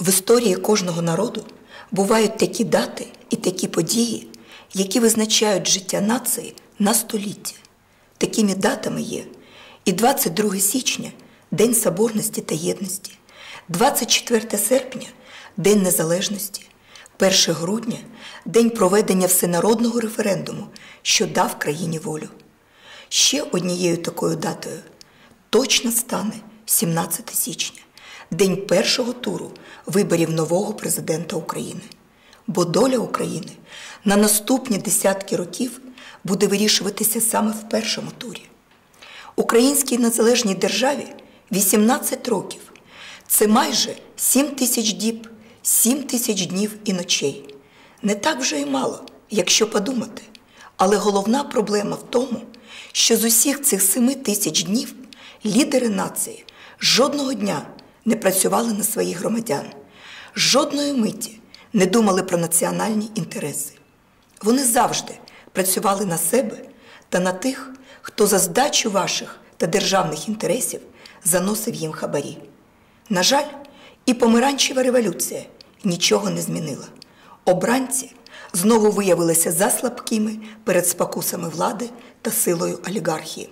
В історії кожного народу бувають такі дати і такі події, які визначають життя нації на століття. Такими датами є і 22 січня День Соборності та Єдності, 24 серпня День Незалежності, 1 грудня День проведення всенародного референдуму, що дав країні волю. Ще однією такою датою точно стане 17 січня, день першого туру виборів нового президента України. Бо доля України на наступні десятки років буде вирішуватися саме в першому турі. Українській незалежній державі 18 років. Це майже 7 тисяч діб, 7 тисяч днів і ночей. Не так вже і мало, якщо подумати. Але головна проблема в тому, що з усіх цих 7 тисяч днів лідери нації жодного дня не працювали на своїх громадян, жодної миті не думали про національні інтереси. Вони завжди працювали на себе та на тих, хто за здачу ваших та державних інтересів заносив їм хабарі. На жаль, і помаранчева революція нічого не змінила. Обранці знову виявилися заслабкими перед спокусами влади та силою олігархії.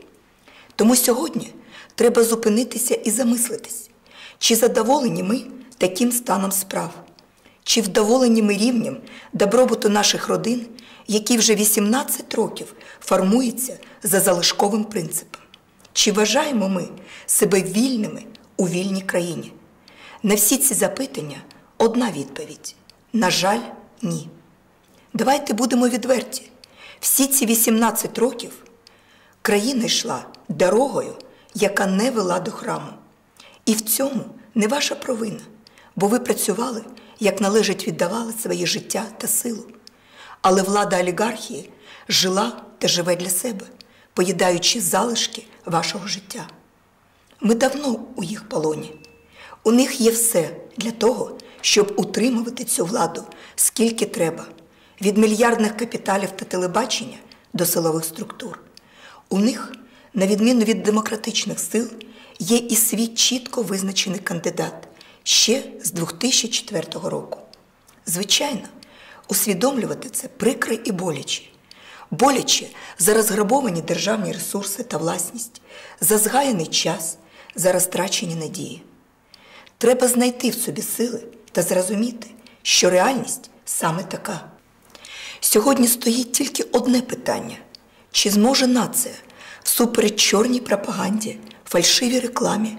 Тому сьогодні треба зупинитися і замислитись, чи задоволені ми таким станом справ, чи вдоволені ми рівнем добробуту наших родин, який вже 18 років формується за залишковим принципом. Чи вважаємо ми себе вільними у вільній країні? На всі ці запитання одна відповідь: на жаль, ні. Давайте будемо відверті. Всі ці 18 років країна йшла дорогою, яка не вела до храму. І в цьому не ваша провина, бо ви працювали, як належить віддавали своє життя та силу. Але влада олігархії жила та живе для себе, поїдаючи залишки вашого життя. Ми давно у їх полоні. У них є все для того, щоб утримувати цю владу скільки треба, від мільярдних капіталів та телебачення до силових структур. У них, на відміну від демократичних сил, є і свій чітко визначений кандидат ще з 2004 року. Звичайно, усвідомлювати це прикре і боляче. Боляче за розграбовані державні ресурси та власність, за згаяний час, за розтрачені надії. Треба знайти в собі сили та зрозуміти, що реальність саме така. Сьогодні стоїть тільки одне питання: чи зможе нація всупереч чорній пропаганді, фальшивій рекламі,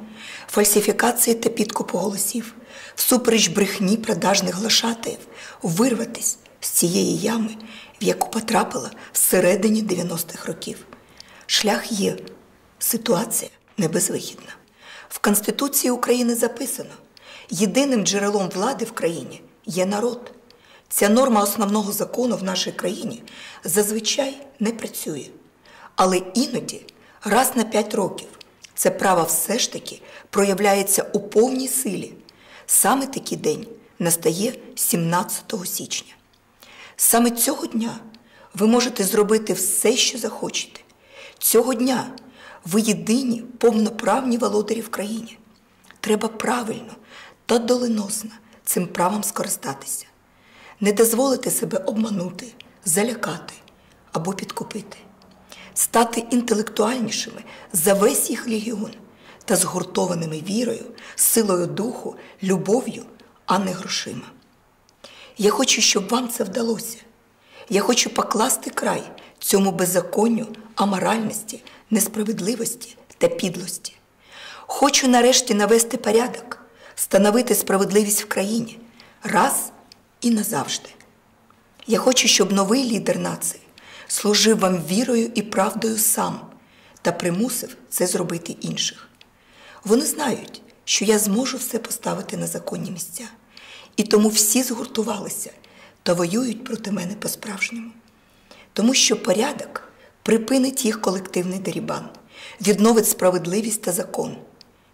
фальсифікації та підкупу голосів, всупереч брехні продажних глашатаїв, вирватись з цієї ями, в яку потрапила всередині 90-х років. Шлях є, ситуація не безвихідна. В Конституції України записано: єдиним джерелом влади в країні є народ. Ця норма основного закону в нашій країні зазвичай не працює. Але іноді, раз на п'ять років, це право все ж таки проявляється у повній силі. Саме такий день настає 17 січня. Саме цього дня ви можете зробити все, що захочете. Цього дня ви єдині повноправні володарі в країні. Треба правильно та доленосно цим правом скористатися, не дозволити себе обманути, залякати або підкупити, стати інтелектуальнішими за весь їх легіон та згуртованими вірою, силою духу, любов'ю, а не грошима. Я хочу, щоб вам це вдалося. Я хочу покласти край цьому беззаконню, аморальності, несправедливості та підлості. Хочу нарешті навести порядок, встановити справедливість в країні раз і назавжди. Я хочу, щоб новий лідер нації служив вам вірою і правдою сам та примусив це зробити інших. Вони знають, що я зможу все поставити на законні місця, і тому всі згуртувалися та воюють проти мене по-справжньому. Тому що порядок припинить їх колективний дерібан, відновить справедливість та закон.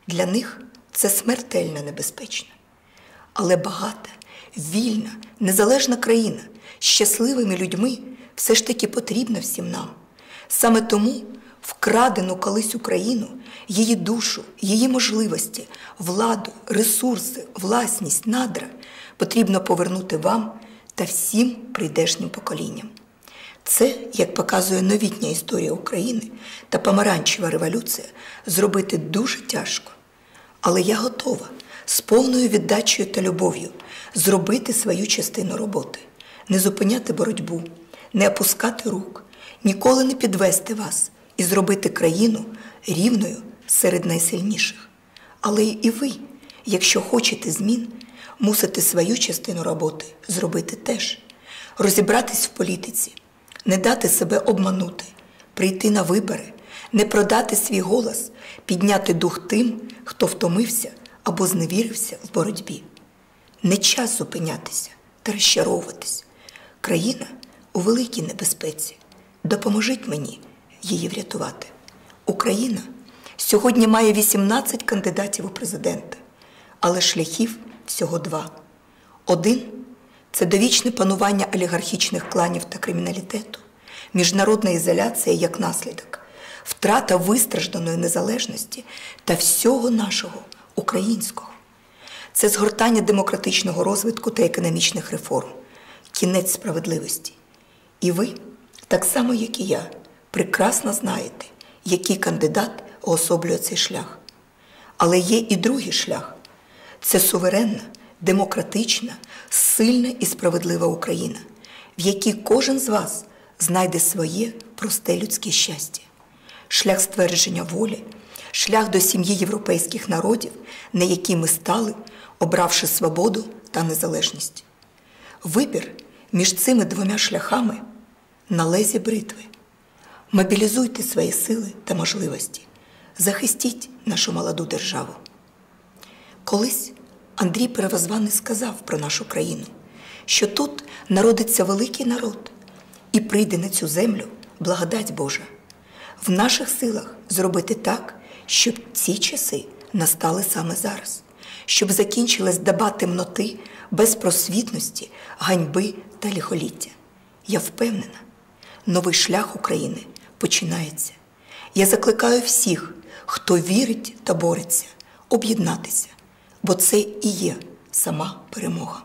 Для них це смертельно небезпечно. Але багата, вільна, незалежна країна щасливими людьми все ж таки потрібна всім нам. Саме тому вкрадену колись Україну, її душу, її можливості, владу, ресурси, власність, надра потрібно повернути вам та всім прийдешнім поколінням. Це, як показує новітня історія України та помаранчева революція, зробити дуже тяжко. Але я готова з повною віддачею та любов'ю зробити свою частину роботи, не зупиняти боротьбу, не опускати рук, ніколи не підвести вас і зробити країну рівною серед найсильніших. Але і ви, якщо хочете змін, мусите свою частину роботи зробити теж, розібратись в політиці, не дати себе обманути, прийти на вибори, не продати свій голос, підняти дух тим, хто втомився або зневірився в боротьбі. Не час зупинятися та розчаровуватись. Країна у великій небезпеці. Допоможіть мені її врятувати. Україна сьогодні має 18 кандидатів у президенти, але шляхів всього два. Один це довічне панування олігархічних кланів та криміналітету, міжнародна ізоляція як наслідок, втрата вистражданої незалежності та всього нашого українського. Це згортання демократичного розвитку та економічних реформ, кінець справедливості. І ви, так само як і я, прекрасно знаєте, який кандидат уособлює цей шлях. Але є і другий шлях це суверенна, демократична, сильна і справедлива Україна, в якій кожен з вас знайде своє просте людське щастя, шлях ствердження волі, шлях до сім'ї європейських народів, на якій ми стали, обравши свободу та незалежність. Вибір між цими двома шляхами на лезі бритви. Мобілізуйте свої сили та можливості, захистіть нашу молоду державу. Колись Андрій Перевозваний сказав про нашу країну, що тут народиться великий народ і прийде на цю землю благодать Божа. В наших силах зробити так, щоб ці часи настали саме зараз, щоб закінчилась доба темноти, безпросвітності, ганьби та ліхоліття. Я впевнена, новий шлях України починається. Я закликаю всіх, хто вірить та бореться, об'єднатися, бо це і є сама перемога.